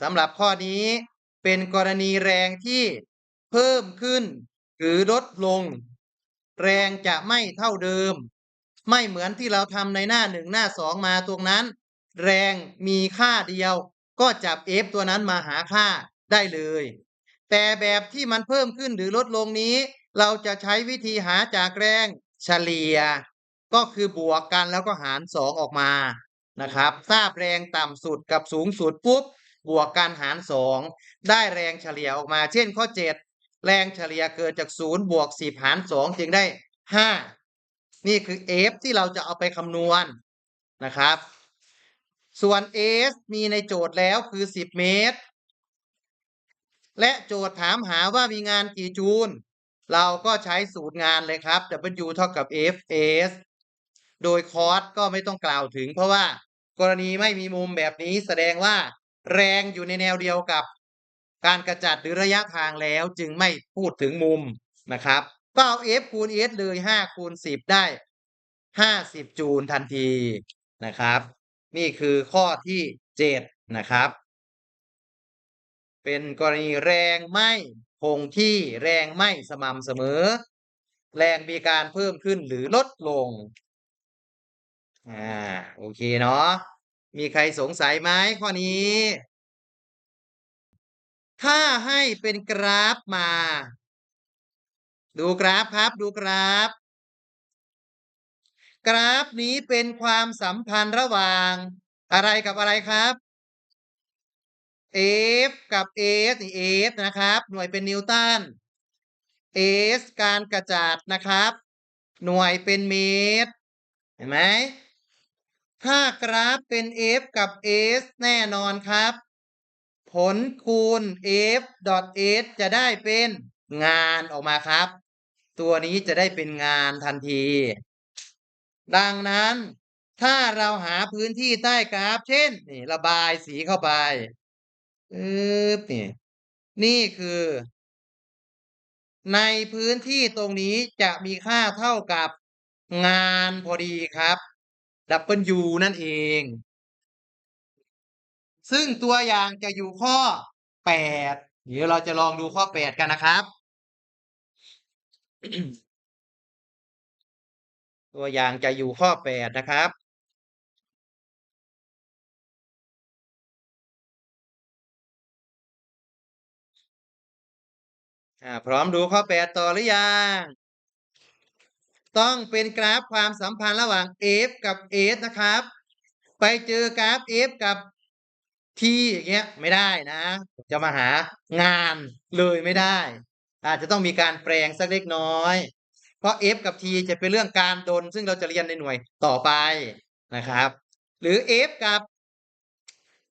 สำหรับข้อนี้เป็นกรณีแรงที่เพิ่มขึ้น หรือลดลง แรงจะไม่เท่าเดิม ไม่เหมือนที่เราทำในหน้าหนึ่งหน้าสองมาตรงนั้น แรงมีค่าเดียว ก็จับ f ตัวนั้นมาหาค่าได้เลย แต่แบบที่มันเพิ่มขึ้นหรือลดลงนี้ เราจะใช้วิธีหาจากแรงเฉลี่ย ก็คือบวกกันแล้วก็หารสองออกมานะครับ ทราบแรงต่ำสุดกับสูงสุดปุ๊บ บวกกันหารสองได้แรงเฉลี่ยออกมา เช่นข้อ 7 แรงเฉลี่ยเกิดจากศูนย์บวกสิบหารสองจึงได้ห้านี่คือ f ที่เราจะเอาไปคำนวณนะครับ ส่วน s มีในโจทย์แล้วคือ 10 เมตร และโจทย์ถามหาว่ามีงานกี่จูล เราก็ใช้สูตรงานเลยครับ W เท่ากับ fs โดยคอสก็ไม่ต้องกล่าวถึง เพราะว่ากรณีไม่มีมุมแบบนี้แสดงว่า แรงอยู่ในแนวเดียวกับ การกระจัดหรือระยะทางแล้วจึงไม่พูดถึงมุมนะครับ ก็เอา f คูณ s เลย 5 คูณ 10 ได้ 50 จูลทันทีนะครับ นี่คือข้อที่ 7 นะครับ เป็นกรณีแรงไม่คงที่แรงไม่สม่ำเสมอ แรงมีการเพิ่มขึ้นหรือลดลง อ่า โอเคเนาะ มีใครสงสัยไหมข้อนี้ ถ้าให้เป็นกราฟมา ดูกราฟครับ ดูกราฟ กราฟนี้เป็นความสัมพันธ์ระหว่าง อะไรกับอะไรครับ F กับ S นี่ F นะครับ หน่วยเป็นนิวตัน S การกระจัดนะครับ หน่วยเป็นเมตร เห็นไหม ถ้ากราฟเป็น F กับ S แน่นอนครับ ผลคูณ F S จะได้เป็นงานออกมาครับ ตัวนี้จะได้เป็นงานทันที ดังนั้นถ้าเราหาพื้นที่ใต้กราฟ เช่นนี่ระบายสีเข้าไปปึ๊บนี่นี่คือ ในพื้นที่ตรงนี้จะมีค่าเท่ากับงานพอดีครับ W นั่นเอง ซึ่งตัวอย่างจะอยู่ข้อ 8 เดี๋ยวเราจะลองดูข้อ 8 กันนะครับ ตัวอย่างจะอยู่ข้อ 8 นะครับอ่าพร้อมดูข้อ 8 ต่อหรือยัง ต้องเป็นกราฟความสัมพันธ์ระหว่าง f กับ s นะครับ ไปเจอกราฟ f กับ t อย่างเงี้ยไม่ได้นะ จะมาหางานเลยไม่ได้ อาจจะต้องมีการแปลงสักเล็กน้อย เพราะ f กับ t จะเป็นเรื่องการดน ซึ่งเราจะเรียนในหน่วยต่อไปนะครับ หรือ f กับ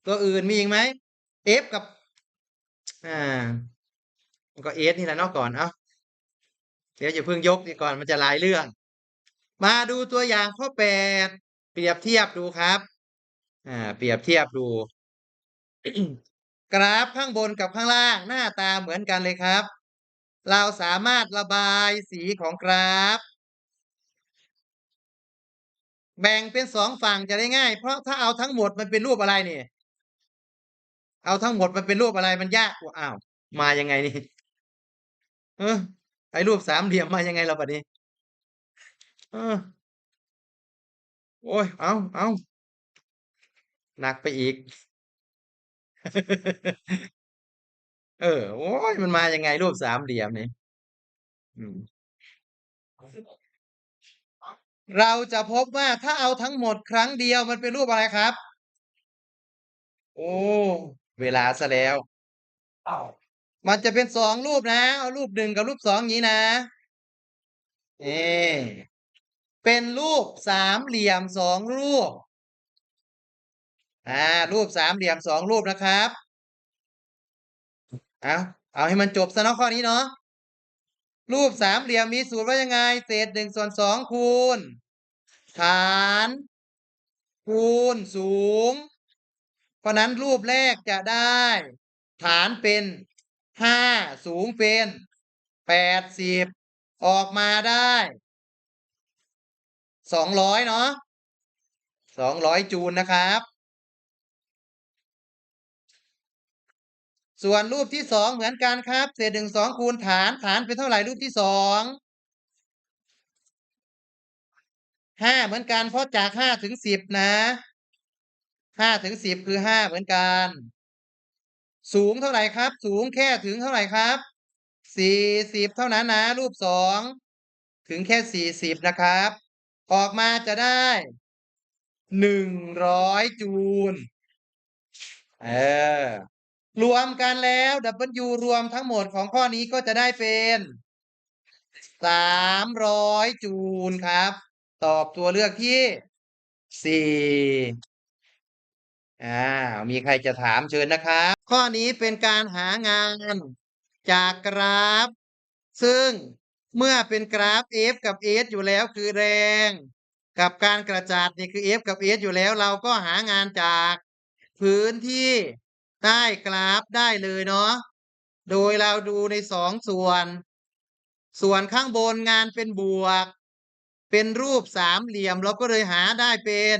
ตัวอื่นมีอีกไหม f กับ อ่าก็ s นี่แหละนอกก่อนเอา ดี๋ยวอย่าเพิ่งยกดีก่อนมันจะหลายเรื่อง มาดูตัวอย่างข้อ8เปรียบเทียบดูครับ อ่า เปรียบเทียบดู กราฟข้างบนกับข้างล่างหน้าตาเหมือนกันเลยครับ เราสามารถระบายสีของกราฟ แบ่งเป็นสองฝั่งจะได้ง่าย เพราะถ้าเอาทั้งหมดมันเป็นรูปอะไรนี่ เอาทั้งหมดมันเป็นรูปอะไรมันยากกว่าอ้าว มายังไงนี่ เออ ไอ้รูปสามเหลี่ยมมายังไงเราบัดนี้เออโอ้ย เอาเอาหนักไปอีก เออ โอ้ย มันมายังไงรูปสามเหลี่ยมนี่เราจะพบว่าถ้าเอาทั้งหมดครั้งเดียวมันเป็นรูปอะไรครับ โอ้ เวลาซะแล้ว มันจะเป็นสองรูปนะเอารูปหนึ่งกับรูปสองอย่างนี้นะเอเป็นรูปสามเหลี่ยมสองรูปอ่ารูปสามเหลี่ยมสองรูปนะครับเอาเอาให้มันจบซะเนาะข้อนี้เนาะรูปสามเหลี่ยมมีสูตรว่ายังไง เศษหนึ่งส่วนสองคูณฐานคูณสูง เพราะนั้นรูปแรกจะได้ ฐานเป็น ห้าสูงเป็นแปดสิบออกมาได้สองร้อยเนาะสองร้อยจูลนะครับ ส่วนรูปที่สองเหมือนกันครับ เศษหนึ่งสองคูณฐานฐานเป็นเท่าไหร่รูปที่สองห้าเหมือนกันเพราะจากห้าถึงสิบนะห้าถึงสิบคือห้าเหมือนกัน สูงเท่าไหร่ครับ สูงแค่ถึงเท่าไหร่ครับสี่สิบเท่านั้นนะ รูปสองถึงแค่สี่สิบนะครับ ออกมาจะได้หนึ่งร้อยจูลเออรวมกันแล้ว W รวมทั้งหมดของข้อนี้ก็จะได้เป็นสามร้อยจูลครับ ตอบตัวเลือกที่สี่อ่ามีใครจะถามเชิญนะครับ ข้อนี้เป็นการหางานจากกราฟ ซึ่งเมื่อเป็นกราฟ F กับ S อยู่แล้วคือแรง กับการกระจาดนี่คือ F กับ S อยู่แล้วเราก็หางานจากพื้นที่ใต้กราฟได้เลยเนาะโดยเราดูในสองส่วน ส่วนข้างบนงานเป็นบวก เป็นรูปสามเหลี่ยมเราก็เลยหาได้เป็น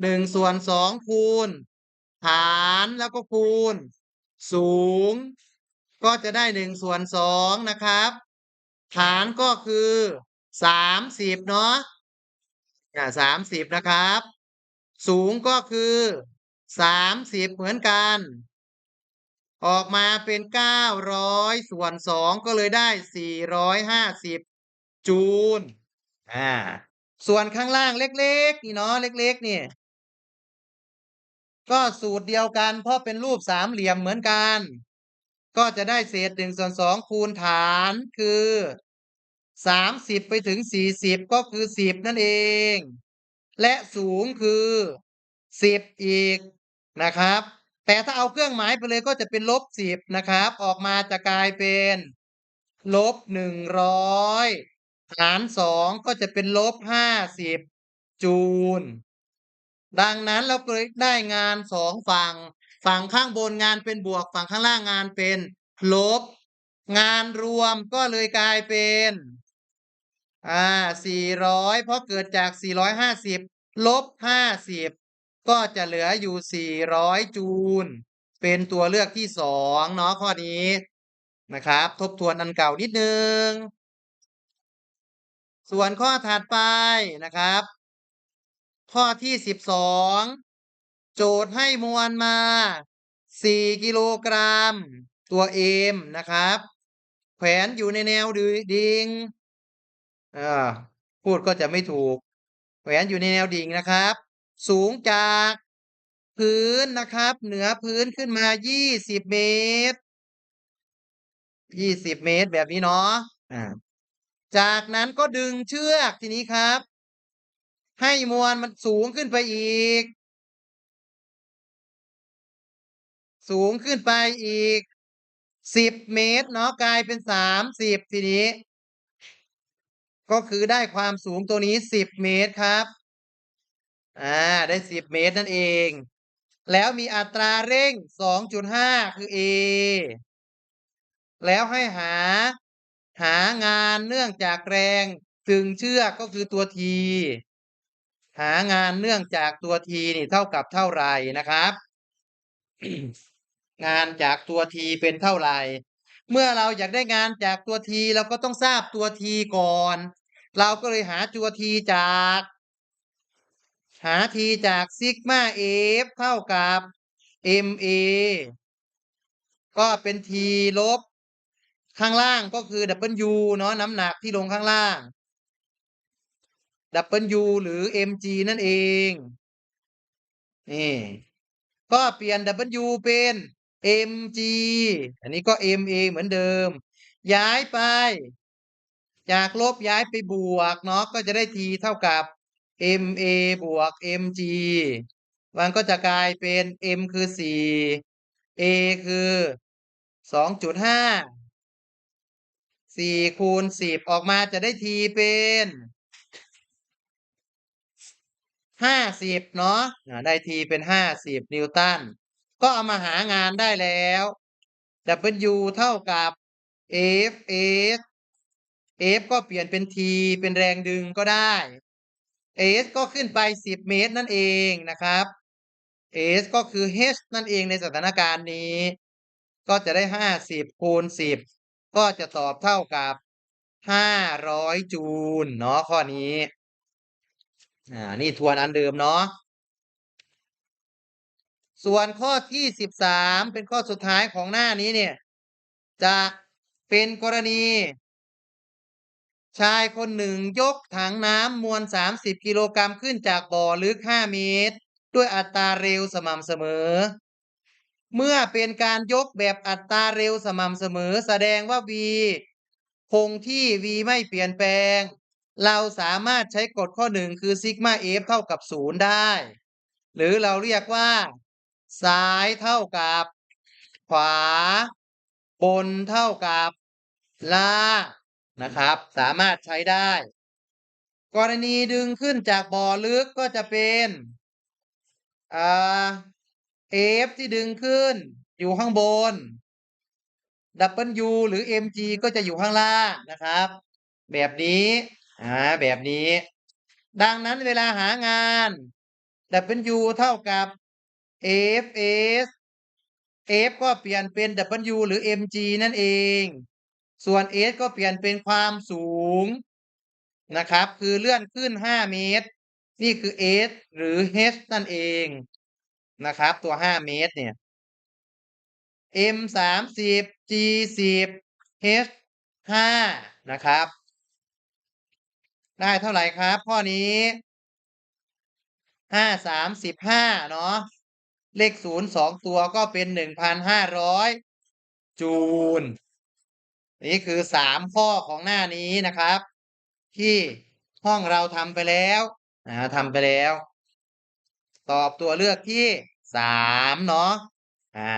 หนึ่งส่วนสองคูณ ฐานแล้วก็คูณ สูง ก็จะได้หนึ่งส่วนสองนะครับฐานก็คือสามสิบเนาะอ่าสามสิบนะครับ สูงก็คือสามสิบเหมือนกัน ออกมาเป็นเก้าร้อยส่วนสองก็เลยได้สี่ร้อยห้าสิบจูลอ่า ส่วนข้างล่างเล็กๆ นี่เนาะเล็ก ๆ นี่ ก็สูตรเดียวกัน เพราะเป็นรูปสามเหลี่ยมเหมือนกัน ก็จะได้เศษหนึ่งส่วนสองคูณฐานคือสามสิบไปถึงสี่สิบก็คือสิบนั่นเอง และสูงคือสิบอีกนะครับ แต่ถ้าเอาเครื่องหมายไปเลยก็จะเป็นลบสิบนะครับ ออกมาจะกลายเป็นลบหนึ่งร้อยหารสองก็จะเป็นลบห้าสิบจูล ดังนั้นเราเลยได้งานสองฝั่ง ฝั่งข้างบนงานเป็นบวก ฝั่งข้างล่างงานเป็นลบ งานรวมก็เลยกลายเป็นอ่าสี่ร้อยเพราะเกิดจากสี่ร้อยห้าสิบลบห้าสิบก็จะเหลืออยู่สี่ร้อยจูล เป็นตัวเลือกที่สองเนาะข้อนี้นะครับ ทบทวนอันเก่านิดนึง ส่วนข้อถัดไปนะครับ ข้อที่สิบสองโจทย์ให้มวลมาสี่กิโลกรัม ตัวเอมนะครับ แขวนอยู่ในแนวดิ่งพูดก็จะไม่ถูก แขวนอยู่ในแนวดิ่งนะครับ สูงจากพื้นนะครับ เหนือพื้นขึ้นมายี่สิบเมตรยี่สิบเมตรแบบนี้เนาะอ่าจากนั้นก็ดึงเชือกทีนี้ครับ ให้มวลมันสูงขึ้นไปอีก สูงขึ้นไปอีกสิบเมตรเนาะกลายเป็นสามสิบทีนี้ ก็คือได้ความสูงตัวนี้สิบเมตรครับ อ่า ได้สิบเมตรนั่นเอง แล้วมีอัตราเร่งสองจุดห้าคือ A แล้วให้หา หางานเนื่องจากแรงตึงเชือกก็คือตัว T หางานเนื่องจากตัว T นี่เท่ากับเท่าไหร่นะครับ งานจากตัว T เป็นเท่าไหร่ เมื่อเราอยากได้งานจากตัว T เราก็ต้องทราบตัว T ก่อน เราก็เลยหาตัว T จาก หา T จากซิกมา F เท่ากับ MA ก็เป็น T ลบ ข้างล่างก็คือ W เนาะน้ำหนักที่ลงข้างล่าง W หรือ mg นั่นเอง นี่ ก็เปลี่ยน W เป็น mg อันนี้ก็ ma เหมือนเดิม ย้ายไป จากลบย้ายไปบวกเนาะก็จะได้ t เท่ากับ ma บวก mg มันก็จะกลายเป็น m คือสี่ a คือสองจุดห้าสี่คูณสิบออกมาจะได้ t เป็น ห้าสิบเนาะได้ทีเป็นห้าสิบนิวตัน ก็เอามาหางานได้แล้ว W เท่ากับ F S F ก็เปลี่ยนเป็น T เป็นแรงดึงก็ได้ S ก็ขึ้นไปสิบเมตรนั่นเองนะครับ S ก็คือ H นั่นเองในสถานการณ์นี้ ก็จะได้ห้าสิบคูณสิบก็จะตอบเท่ากับห้าร้อยจูลเนาะข้อนี้ อ่า นี่ทวนอันเดิมเนาะ ส่วนข้อที่สิบสามเป็นข้อสุดท้ายของหน้านี้เนี่ย จะเป็นกรณี ชายคนหนึ่งยกถังน้ำมวล 30 กิโลกรัมขึ้นจากบ่อลึก 5 เมตร ด้วยอัตราเร็วสม่ำเสมอ เมื่อเป็นการยกแบบอัตราเร็วสม่ำเสมอ แสดงว่า v คงที่ v ไม่เปลี่ยนแปลง เราสามารถใช้กฎข้อหนึ่งคือซิกมา f เท่ากับ 0 ได้ หรือเราเรียกว่า ซ้ายเท่ากับ ขวา บนเท่ากับล่างนะครับ สามารถใช้ได้ กรณีดึงขึ้นจากบ่อลึกก็จะเป็นเอ่า F ที่ดึงขึ้น อยู่ข้างบน W หรือ mg ก็จะอยู่ข้างล่างนะครับ แบบนี้ อ่าแบบนี้ ดังนั้นเวลาหางาน W เท่ากับ fs f ก็เปลี่ยนเป็น w หรือ mg นั่นเอง ส่วน s ก็เปลี่ยนเป็นความสูงนะครับ คือเลื่อนขึ้น 5 เมตร นี่คือ s หรือ h นั่นเองนะครับ ตัว 5 เมตรเนี่ย m สามสิบ g สิบ h ห้านะครับ ได้เท่าไหร่ครับ ข้อนี้ห้าสามสิบห้าเนาะเลขศูนย์สองตัวก็เป็นหนึ่งพันห้าร้อยจูลนี่คือสามข้อของหน้านี้นะครับ ที่ห้องเราทำไปแล้วนะทำไปแล้ว ตอบตัวเลือกที่สามเนาะอ่า